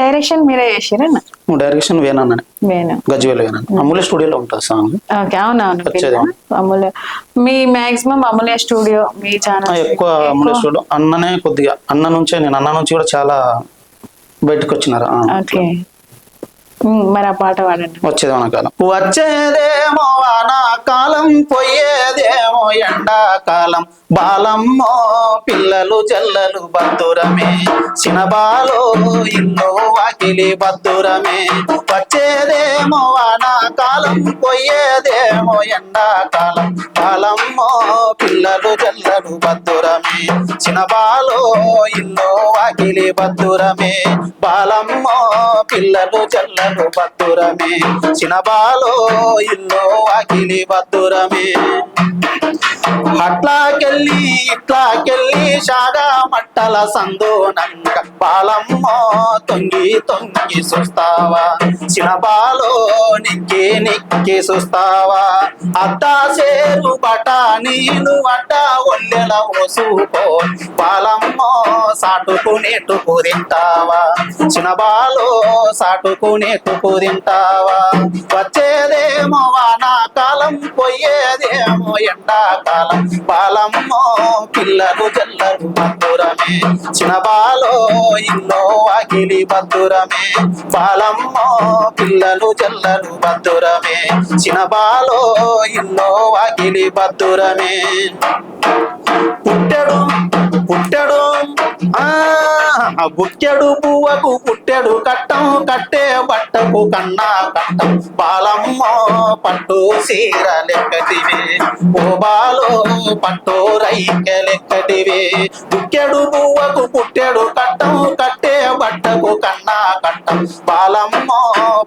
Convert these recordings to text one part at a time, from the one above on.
Direction మీరే చేసిరా direction వేనన్ననే నేను గజ్వేల్ వేనన్న అమూల్య స్టూడియోలో ఉంటుంది సాంగ్. ఓకే అవునవును వచ్చేది. అమూల్య. మీ మాక్సిమం అమూల్య స్టూడియో మీ ఛానల్. ఎక్కువ అమూల్య స్టూడియో. అన్ననే కొద్దిగా అన్న నుంచే నేను అన్న నుంచి కూడా చాలా బయటకు వచ్చినారు. ఓకే. మరి ఆ పాట పాడండి. వచ్చేది వానాకాలం వచ్చేదేమో వానాకాలం పోయేదేమో ఎండాకాలం. బాలమ్మో పిల్లలు జల్లలు బద్దురమే చినబాలో ఇల్లు వాకిలి బద్దురమే వచ్చేదేమో వానాకాలం పోయేదేమో ఎండాకాలం. బాలమ్మో పిల్లలు జల్లలు బద్దురమే చినబాలో ఇల్లు వాకిలి బద్దురమే బాలమ్మో పిల్లలు జల్లలు బద్దురమే. చినబాలో ఇల్లో అఖిలి బద్దురమే. అట్లాకెళ్ళి ఇట్లాకెళ్ళి షాగా మట్టల సందోనంక బాలమ్మో తొంగి తొంగి చూస్తావా చినబాలో నిక్కి నిక్కి చూస్తావా అద్దా సేరు బట నీళ్ళు వడ్డ ఒల్లెల ఓసుకో బాలమ్మో సాటుకునేటుకు తింటావా? చినబాలో సాటుకునేటుకు తింటావా? వచ్చేదేమో వానాకాలం పోయేదేమో ఎండాకాలం. బాలమ్మో పిల్లలు జల్లలు బద్దురమే చినబాలో ఇల్లో వాకిలి బద్దురమే బాలమ్మో పిల్లలు జల్లలు బద్దురమే చినబాలో ఇల్లో వాకిలి బద్దురమే పుట్టడు పుట్టడు బుక్కెడు పువ్వకు పుట్టెడు కట్టం కట్టే బట్టకు కన్నా కట్టం. బాలమ్మో పట్టు సీర లెక్కటివే. ఓ బాలో పట్టు రైక లెక్కటివే. బుక్కెడు పువ్వకు పుట్టెడు కట్టం కట్టే బట్టకు కన్నా బాలమ్మో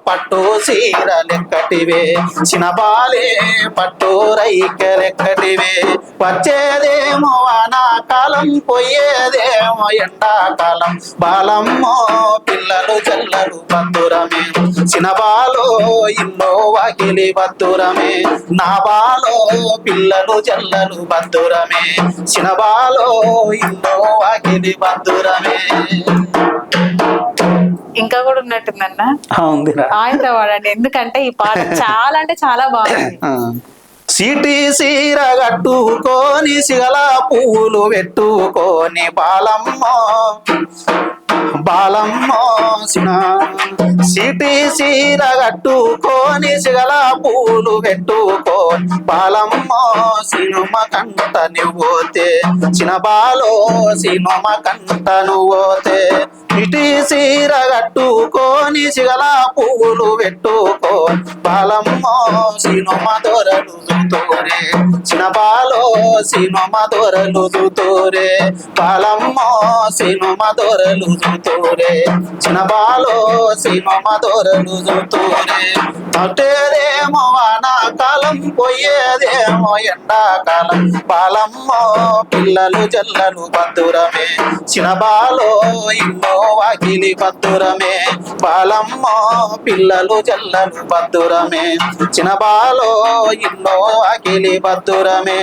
పట్టు సీర లెక్కటివే చినబాలే పట్టు రైకె లెక్కటివే వచ్చేదేమో వానాకాలం పోయేదేమో ఎండాకాలం. బాలమ్మో పిల్లలు జల్లలు బద్దురమే. చినబాలో ఇల్లో వాకిలి బద్దురమే. నా బాలో పిల్లలు జల్లలు బద్దురమే. చినబాలో ఇల్లో వాకిలి బద్దురమే. ఇంకా కూడా ఉన్నట్టుందన్న. ఆయనతో పాడండి ఎందుకంటే ఈ పాట చాలా అంటే చాలా బాగుంది. సిటీ సీర కట్టుకొని సిగల పూలు పెట్టుకొని బాలమ్మ బాలమ్మ సిన. సిటీ సీర కట్టుకొని సిగల పూలు పెట్టుకొని బాలమ్మ సినుమ కంట నువ్వోతే చిన్న బాలో సినుమ కంట నువ్వోతే ఇటీ సీర కట్టుకొని సిగల పువ్వులు పెట్టుకో బాలమ్మ సినుమ దొరలు చూతోరే. చిన్న బాలో సినుమ దొరలు చూతోరే. బాలమ్మ సినుమ దొరలు చూతోరే. చిన్న బాలో సినుమ దొరలు చూతోరే. తట్టేదేమో వానాకాలం పోయేదేమో ఎండాకాలం. బాలమ్మో పిల్లలు జల్లలు బద్దురమే చినబాలో ఇన్నో వాకిలి పద్దురమే. బాలమ్మ పిల్లలు జల్లలు బద్దురమే చిన్నబాలో ఇన్నో వాకిలి బద్దురమే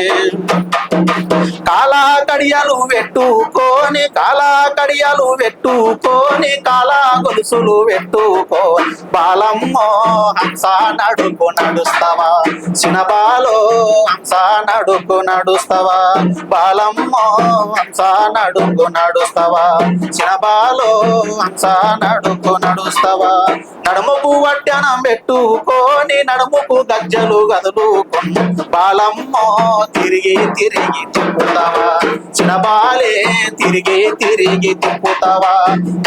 కాలా కడియాలు పెట్టుకొని కాలా కడియాలు పెట్టుకొని కాలా గొలుసులు పెట్టుకొని బాలమ్మ హంస నడుపు నడుస్తావా? చిన్నబాలో హంస నడుపు నడుస్తావా? బాలమ్మ హంస నడుపు నడుస్తావా? చిన్నబాలో హంస నడుపు నడుస్తావా? నడుముకు వడ్డనం పెట్టుకొని నడుముకు గజ్జలు గదులు బాలమ్మ తిరిగి తిరిగి తిప్పుతావా? చిన్నబాలే తిరిగి తిరిగి తిప్పుతావా?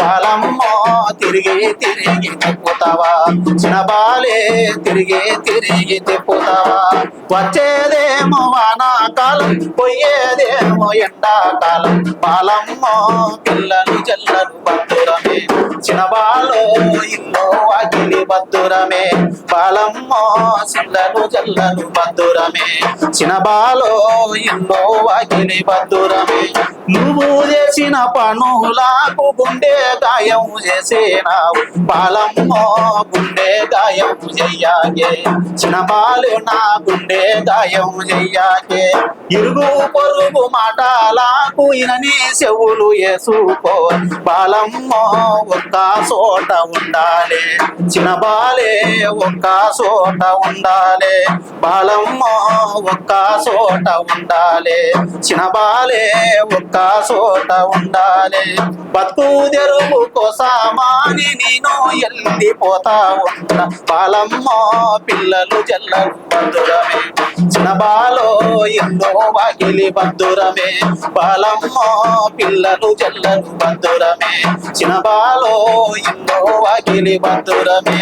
బాలమ్మ తిరిగి తిరిగి తిప్పుతావా? చిన్నబాలే తిరిగి తిరిగి తిప్పుతావా? వచ్చేదేమో వానాకాలం పోయేదేమో ఎండాకాలం. బాలమ్మ పిల్లలు జల్లలు బద్దురమే చిన్నబాలో ఇల్లో వాకిలి బద్దురమే బాలమ్మో చిల్లలు జల్లలు బద్దురమే చినబాలో ఎన్నో వాకిలి బద్దురమే నువ్వు చేసిన పనులకు గుండె గాయం చేసినావు. బాలమ్మో గుండె గాయం చెయ్యాకే. చిన్న బాలు నా గుండె గాయం చెయ్యాకే. ఇరుగు పొరుగు మాటలకు ఇనని చెవులు వేసుకో బాలమ్మో ఒక్క చోట ఉండాలి. చిన్న బాలే ఒక్క చోట ఉండాలే. బాలమ్మ ఒక్క చోట ఉండాలే. చిన్న బాలే ఒక్క చోట ఉండాలే. బతుకు తెరువు కోసమాని నేను వెళ్ళిపోతా ఉంటా బాలమ్మో పిల్లలు జల్లలు బంధురమే చిన్న బాలో ఎందో వాకిలి బంధురమే బాలమ్మో పిల్లలు జల్లలు బంధురమే చిన్న బాలో ఎందో వాకిలి బంధురమే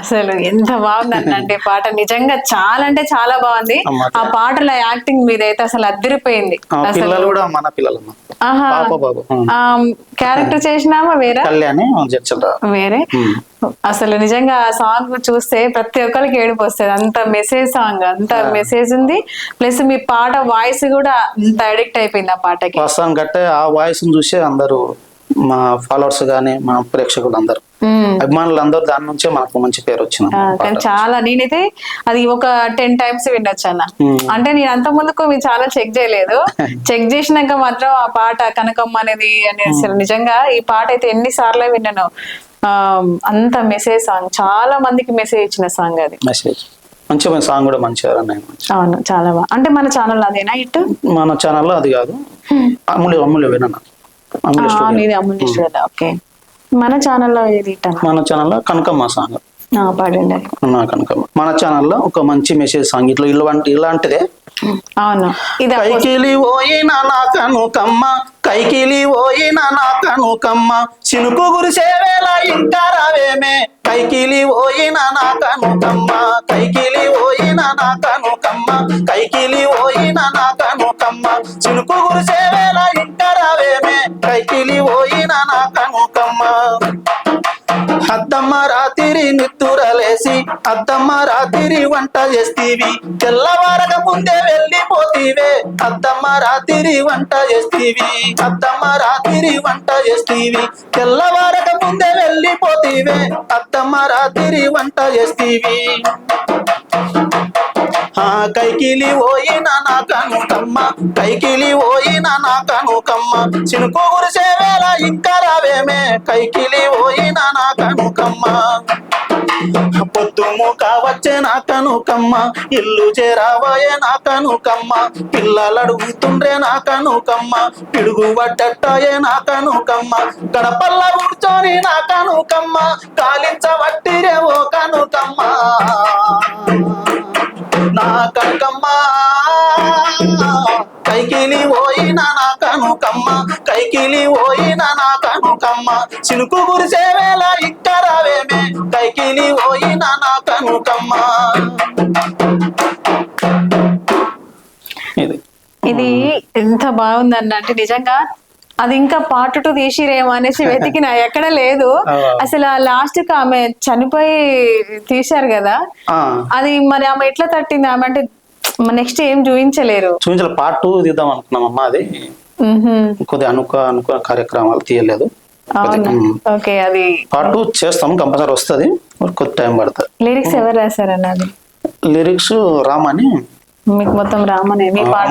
అసలు ఎంత బాగుందంటే పాట నిజంగా చాలా అంటే చాలా బాగుంది. ఆ పాటల యాక్టింగ్ మీదైతే అసలు అద్దరిపోయింది. పిల్లలు కూడా మన ఆ. క్యారెక్టర్ చేసినామా వేరే? కళ్యాణి వేరే? అసలు నిజంగా ఆ సాంగ్ చూస్తే ప్రతి ఒక్కరికి ఏడుపు వస్తుంది. అంత మెసేజ్ సాంగ్ అంత మెసేజ్ ఉంది. ప్లస్ మీ పాట వాయిస్ కూడా అంత అడిక్ట్ అయిపోయింది ఆ పాటకి. కట్టే ఆ వాయిస్ చూసి అందరూ మా ఫాలోవర్స్ గానీ మా ప్రేక్షకులు అందరు. అభిమానులు అందరూ దాని నుంచే మనకు మంచి పేరు వచ్చింది కానీ చాలా నేనైతే అది ఒక టెన్ టైమ్స్ వినొచ్చు అన్న. అంటే నేను అంత ముందుకు ఛానల్ చెక్ చేయలేదు. చెక్ చేసినాక మాత్రం ఆ పాట కనకమ్మ అనేది అనేది నిజంగా ఈ పాట అయితే ఎన్ని సార్లు విన్నాను అంత మెసేజ్ సాంగ్ చాలా మందికి మెసేజ్ ఇచ్చిన సాంగ్ అది. మెసేజ్ మంచిగా సాంగ్ కూడా మంచిగా మంచి అవును చాలా బాగా అంటే మన ఛానల్ అదేనా ఇటు మన ఛానల్లో అది కాదు. అమ్ములు అమ్ములు వినన్నా నీది అమూల్య కదా ఓకే. మన ఛానల్లో ఏది మన ఛానల్లో కనకమ్మ సాంగ్. పాడండి. నా కనకమ్మ. మన ఛానల్లో ఒక మంచి మెసేజ్ సాంగ్. ఇట్లా ఇలాంటి ఇలాంటిదే. అవును. కైకిలి పోయిన నా కనుకమ్మ. కైకిలి పోయిన నా కనుకమ్మ. చినుకు గురిసేవేళ ఇంకా రావేమే కైకిలి పోయిన నా కనుకమ్మ. కైకిలి పోయిన నా కనుకమ్మ. కైకిలి నిత్తురలేసి అద్దమ్మ రాత్రి వంట చేస్తీవి. తెల్లవారక ముందే వెళ్ళిపోతీవే. అద్దమ్మ రాత్రి వంట చేస్తీవి. అద్దమ్మ రాత్రి వంట చేస్తీవి. తెల్లవారక ముందే వెళ్ళిపోతీవే. అద్దమ్మ రాత్రి వంట చేస్తీవి. ఆ కైకిలి ఓయిన నా కనుకమ్మ కైకిలి ఓయిన నా కనుకమ్మ. చినుకు గురిసే వేళ ఇంకా రావేమే. కైకిలి ఓయిన నా కనుకమ్మ. పొద్దుము కావచ్చే నా కనుకమ్మ. ఇల్లు చేరావాయే నా కనుకమ్మ. పిల్లలు అడుగుతుండ్రే నా కనుకమ్మ. పిడుగు పడ్డట్టాయే నా కనుకమ్మ. గడపల్ల కూర్చొని నా కనుకమ్మ. కాలించబట్టిరే ఓ కనుకమ్మ. నా కనుకమ్మ. కైకిలి పోయిన నా కనుకమ్మ కైకిలి పోయిన నా కనుకమ్మ. చినుకు గురిసే వేళ ఇక్కరావేమే కైకిలి పోయిన నా కనుకమ్మ. ఇది. ఇది ఎంత బాగుందన్న అంటే నిజంగా అది ఇంకా పార్ట్ టూ తీసిరేమో అనేసి వెతికిన ఎక్కడ లేదు. అసలు ఆ లాస్ట్కి ఆమె చనిపోయి తీశారు కదా. అది మరి ఆమె ఎట్లా తట్టింది? ఆమె అంటే నెక్స్ట్ ఏం చూపించలేరు. చూపించాలి. పార్ట్ టూ తీద్దాం అనుకున్నామమ్మా అది. మ్మ్హ్మ్. కొద్దిగా అనుకో అనుకున్న కార్యక్రమాలు తీయలేదు. ఓకే అది పార్ట్ టూ చేస్తాం కంపల్సరీ వస్తుంది. కొద్ది టైం పడుతుంది. లిరిక్స్ ఎవరు రాశారన్న అది? లిరిక్స్ రామని మీకు మొత్తం రామనే మీ మాకు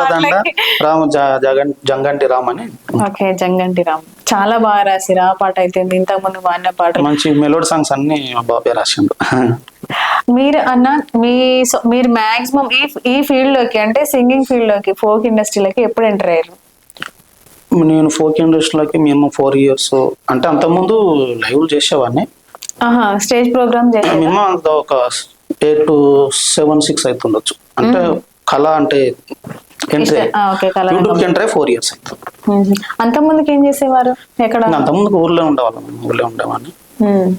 పాటలకి రామ జగన్ జంగంటి రామని. ఓకే జంగంటి రామ్. చాలా బాగా రాసిరు ఆ పాట అయితే ఇంతకు ముందు వాడిన పాటలు. మంచి మెలోడీ సాంగ్స్ అన్ని మా బాబాయ్ రాసిండు. మీరు అన్న మీ మీరు మాక్సిమం ఈ ఈ ఫీల్డ్లోకి అంటే సింగింగ్ ఫీల్డ్లోకి ఫోక్ ఇండస్ట్రీలోకి ఎప్పుడు ఎంటర్ అయ్యారు? నేను ఫోక్ ఇండస్ట్రీలోకి మేము ఫోర్ ఇయర్స్ అంటే అంతకుముందు లైవ్ చేసేవాడిని. స్టేజ్ ప్రోగ్రామ్ మినిమం అంత ఒక ఎయిట్ టు సెవెన్ సిక్స్ అవుతుండొచ్చు అంటే కళ అంటే ఎంట్రీ ఫోర్ ఇయర్స్ అవుతుంది అంత ముందుకు ఏం చేసేవారు? ఎక్కడ? అంతకుముందు ఊర్లో ఉండేవాళ్ళం ఊర్లో ఉండేవాడిని.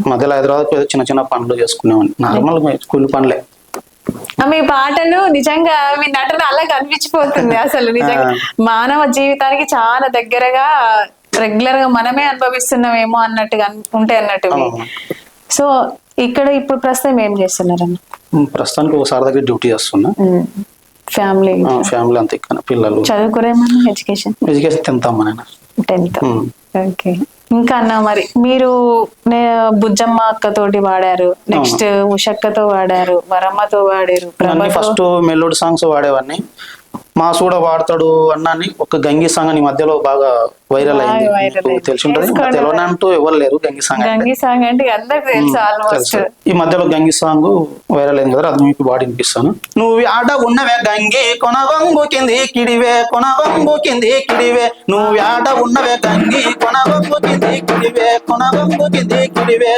మధ్యలో హైదరాబాద్ ఏదో చిన్న చిన్న పనులు చేసుకునేవాడిని. నార్మల్ కూలి పనులే. మీ పాటలు నిజంగా మీ నటన అలా కనిపించిపోతుంది అసలు నిజంగా. మానవ జీవితానికి చాలా దగ్గరగా రెగ్యులర్గా మనమే అనుభవిస్తున్నామేమో అన్నట్టుగా అన్- ఉంటాయి అన్నట్టు. సో ఇక్కడ ఇప్పుడు ప్రస్తుతం ఏం చేస్తున్నారన్న ప్రస్తుతానికి ఒకసారి దగ్గర డ్యూటీ చేస్తున్నా. ఫ్యామిలీ ఫ్యామిలీ అంతా ఇక్కడ పిల్లలు. చదువుకోరేమన్నా ఎడ్యుకేషన్? ఎడ్యుకేషన్ తింటాం నేను. టెన్త్. ఓకే. ఇంకా అన్న మరి మీరు బుజ్జమ్మ అక్కతోటి వాడారు. నెక్స్ట్ ఉషక్కతో వాడారు వరమ్మతో వాడారు ఫస్ట్ మెలోడీ సాంగ్స్ వాడేవాడిని. మా కూడా వాడతాడు అన్నాని ఒక గంగి సాంగ్ అని మధ్యలో బాగా వైరల్ బాగా అయింది. తెలిసి ఉంటుంది. తెలియని అంటూ ఎవరు లేరు గంగి సాంగ్ గంగి సాంగ్ అంటే అందరికి ఈ మధ్యలో గంగి సాంగ్ వైరల్ అయింది కదా అది మీకు వాడి వినిపిస్తాను. నువ్వు ఆడ ఉన్నవే గంగి కొనగొంగు కింది కిడివే కొనగొంగు కింది కిడివే. నువ్వు ఆడ ఉన్నవే గంగి కొనగొంగు కింది కిడివే కొనగొంగు కింది కిడివే.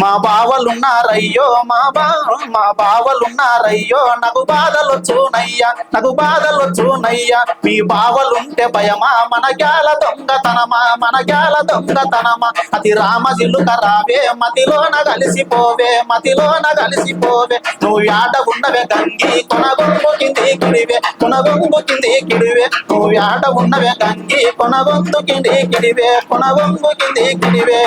మా బావలున్నారయ్యో మా బా మా బావలున్నారయ్యో నాకు బాధలొచ్చునయ్యా నాకు బాధలొచ్చునయ్యా. మీ బావలుంటే భయమా మన గ్యాల దొంగతనమా మన గ్యాల దొంగతనమా. అతి రామజిల్లు రావే మతిలోన కలిసిపోవే మతిలోన కలిసిపోవే. నువ్వు ఆడ ఉన్నవే గంగి కొనగొంగు కింది కిడివే కొనగొంగు కింది కిడివే నువ్వు యాట ఉన్నవే గంగి కొనగొంతు కింది కిడివే కొనగొంగు కింది కిడివే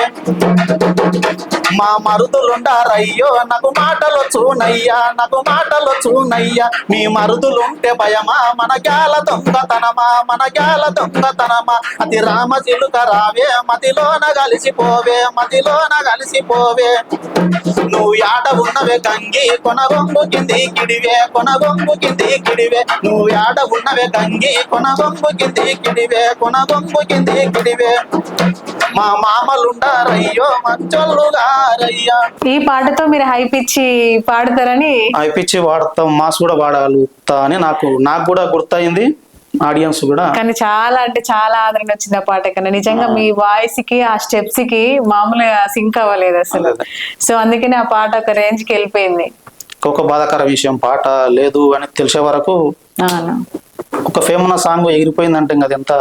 మా మరుదులుండారయ్యో నాకు మాటలు చూనయ్యా నాకు మాటలు చూనయ్యా మీ మరుదులుంటే భయమా? మన గ్యాల దొంగతనమా? మన గ్యాల దొంగతనమా? అతి రామ చిలుక రావే మతిలోన కలిసిపోవే మతిలోన కలిసిపోవే. నువ్వు ఆట ఉన్నవే గంగి కొనగొంగు కింది కిడివే కొనగొంగు కింది కిడివే. నువ్వు ఆట ఉన్నవే గంగి కొనగొంగు కింది కిడివే కొనగొంగు కింది కిడివే. మా మామలుండారయ్యో ఈ పాటతో మీరు హైప్ ఇచ్చి పాడతారని? అయిపించి వాడతాం మాస్ కూడా వాడగలుగుతా అని నాకు నాకు కూడా గుర్తయింది ఆడియన్స్ కూడా. కానీ చాలా అంటే చాలా ఆదరణ వచ్చింది ఆ పాట కన్నా. నిజంగా మీ వాయిస్కి ఆ స్టెప్స్కి మామూలుగా సింక్ అవ్వలేదు అసలు. సో అందుకని ఆ పాట ఒక రేంజ్కి వెళ్ళిపోయింది. ఒక బాధాకర విషయం పాట లేదు అని తెలిసే వరకు ఒక ఫేమస్ సాంగ్ ఎగిరిపోయిందంటే ఇంకా అది ఎంత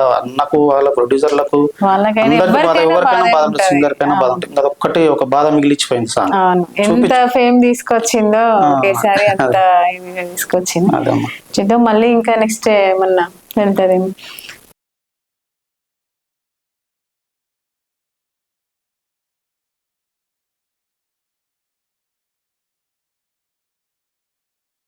నాకు వాళ్ళ ప్రొడ్యూసర్లకు ఎవరికైనా బాధ ఉంటుంది. సింగర్ కైనా బాధ ఉంటుంది. ఇంకా ఒక్కటి ఒక బాధ మిగిలిచ్చిపోయింది సాంగ్. ఎంత ఫేమ్ తీసుకొచ్చిందో ఒకేసారి అంత తీసుకొచ్చింది. చూద్దాం మళ్ళీ ఇంకా నెక్స్ట్ ఏమన్నా వెళ్తుంది